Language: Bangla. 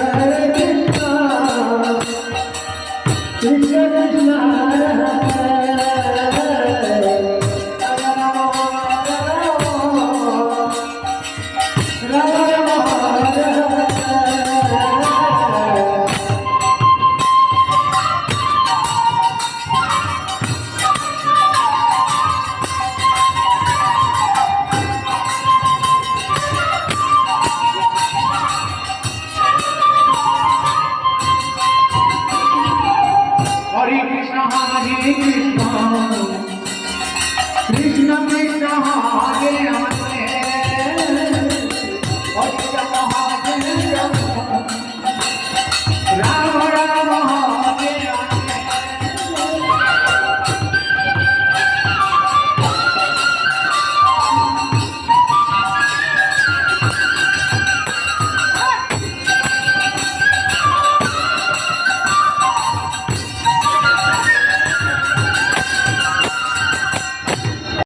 Krishna, Krishna, Krishna Krishna Krishna